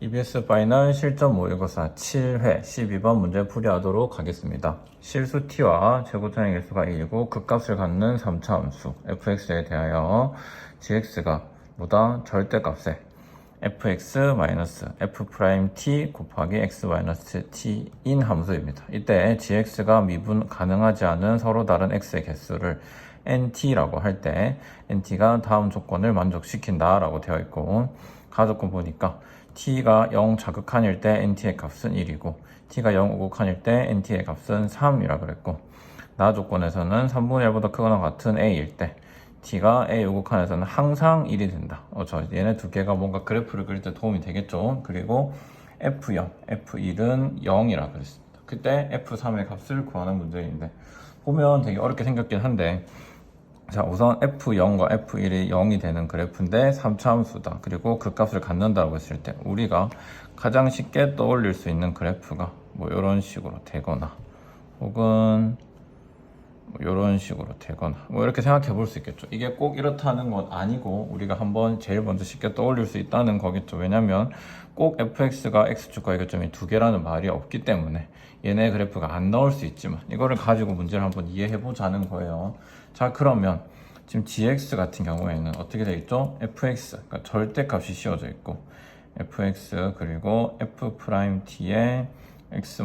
EBS 파이널 실전 모의고사 7회 12번 문제 풀이하도록 하겠습니다. 실수 t와 최고차의 개수가 1이고 극값을 갖는 3차 함수 fx에 대하여 gx가 보다 절대값에 fx f 프라임 t 곱하기 x t인 함수입니다. 이때 gx가 미분 가능하지 않은 서로 다른 x의 개수를 nt라고 할 때 nt가 다음 조건을 만족시킨다라고 되어 있고 가조건 보니까 t가 0 자극한일 때 nt의 값은 1이고 t가 0 우극한일 때 nt의 값은 3이라 그랬고 나 조건에서는 3분의 1보다 크거나 같은 a일 때 t가 a 우극한에서는 항상 1이 된다. 어, 저 얘네 두 개가 뭔가 그래프를 그릴 때 도움이 되겠죠. 그리고 f0, f1은 0이라 그랬습니다. 그때 f3의 값을 구하는 문제인데 보면 되게 어렵게 생겼긴 한데 자, 우선 F0과 F1이 0이 되는 그래프인데 3차 함수다. 그리고 그 값을 갖는다고 했을 때 우리가 가장 쉽게 떠올릴 수 있는 그래프가 뭐 이런 식으로 되거나 혹은 뭐 이런 식으로 되거나 뭐 이렇게 생각해 볼 수 있겠죠. 이게 꼭 이렇다는 건 아니고 우리가 한번 제일 먼저 쉽게 떠올릴 수 있다는 거겠죠. 왜냐면 꼭 fx가 x축과 이교점이 두 개라는 말이 없기 때문에 얘네 그래프가 안 나올 수 있지만 이거를 가지고 문제를 한번 이해해 보자는 거예요. 자 그러면 지금 gx 같은 경우에는 어떻게 되어 있죠? fx 그러니까 절대값이 씌워져 있고 fx 그리고 f 프라임 t에 x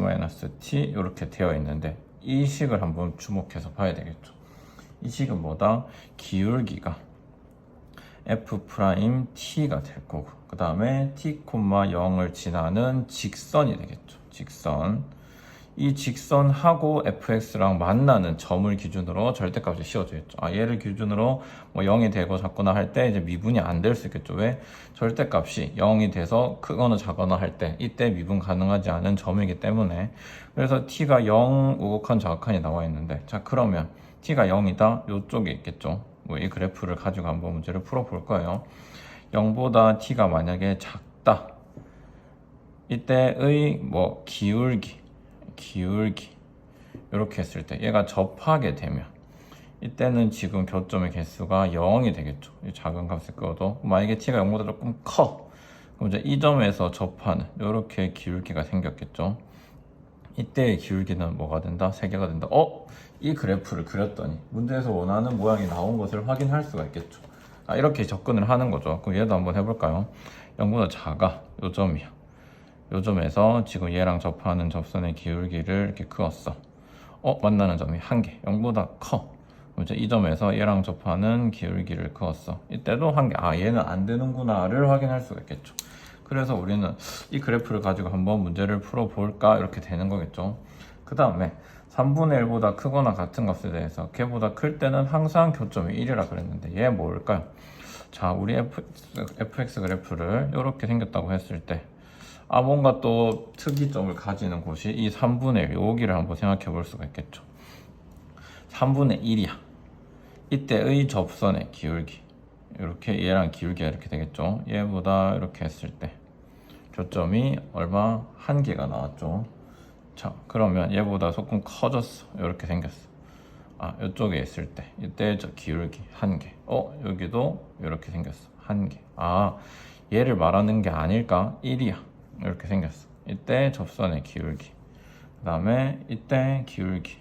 t 이렇게 되어 있는데 이 식을 한번 주목해서 봐야 되겠죠. 이 식은 뭐다? 기울기가 f 프라임 t가 될 거고 그 다음에 t, 0을 지나는 직선이 되겠죠. 직선 이 직선하고 fx랑 만나는 점을 기준으로 절대값이 씌워져 있죠. 아, 얘를 기준으로 뭐 0이 되고 작거나 할 때 이제 미분이 안 될 수 있겠죠. 왜? 절대값이 0이 돼서 크거나 작거나 할 때 이때 미분 가능하지 않은 점이기 때문에 그래서 t가 0 우극한 좌극한이 나와 있는데 자 그러면 t가 0이다 요쪽에 있겠죠. 뭐 이 그래프를 가지고 한번 문제를 풀어볼 거예요. 0보다 t가 만약에 작다. 이때의 뭐 기울기 기울기 이렇게 했을 때 얘가 접하게 되면 이때는 지금 교점의 개수가 0이 되겠죠. 이 작은 값을 꺼도 만약에 t가 0보다 조금 커 그럼 이제 이 점에서 접하는 이렇게 기울기가 생겼겠죠. 이때의 기울기는 뭐가 된다? 세 개가 된다. 어? 이 그래프를 그렸더니 문제에서 원하는 모양이 나온 것을 확인할 수가 있겠죠. 아, 이렇게 접근을 하는 거죠. 그럼 얘도 한번 해볼까요? 0보다 작아. 요 점이야. 요 점에서 지금 얘랑 접하는 접선의 기울기를 이렇게 그었어. 어, 만나는 점이 한 개, 0보다 커. 이제 이 점에서 얘랑 접하는 기울기를 그었어. 이때도 한 개, 아, 얘는 안 되는구나를 확인할 수가 있겠죠. 그래서 우리는 이 그래프를 가지고 한번 문제를 풀어볼까? 이렇게 되는 거겠죠. 그 다음에 3분의 1보다 크거나 같은 값에 대해서 걔보다 클 때는 항상 교점이 1이라 그랬는데 얘 뭘까요? 자, 우리 fx 그래프를 이렇게 생겼다고 했을 때 아, 뭔가 또 특이점을 가지는 곳이 이 3분의 1, 여기를 한번 생각해 볼 수가 있겠죠. 3분의 1이야. 이때의 접선의 기울기. 이렇게 얘랑 기울기가 이렇게 되겠죠. 얘보다 이렇게 했을 때 교점이 얼마? 한 개가 나왔죠. 자, 그러면 얘보다 조금 커졌어. 이렇게 생겼어. 아, 이쪽에 있을 때 이때 저 기울기 한 개. 어, 여기도 이렇게 생겼어. 한 개. 아, 얘를 말하는 게 아닐까? 1이야. 이렇게 생겼어. 이때 접선의 기울기. 그 다음에 이때 기울기.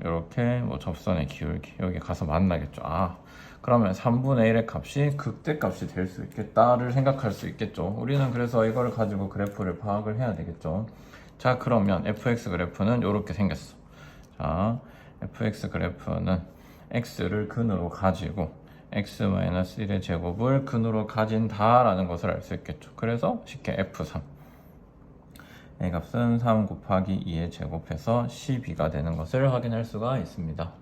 이렇게 뭐 접선의 기울기. 여기 가서 만나겠죠. 아, 그러면 3분의 1의 값이 극대값이 될 수 있겠다를 생각할 수 있겠죠. 우리는 그래서 이거를 가지고 그래프를 파악을 해야 되겠죠. 자, 그러면 fx 그래프는 이렇게 생겼어. 자, fx 그래프는 x를 근으로 가지고 x-1의 제곱을 근으로 가진다 라는 것을 알 수 있겠죠. 그래서 쉽게 f3 의 값은 3 곱하기 2의 제곱해서 12가 되는 것을 확인할 수가 있습니다.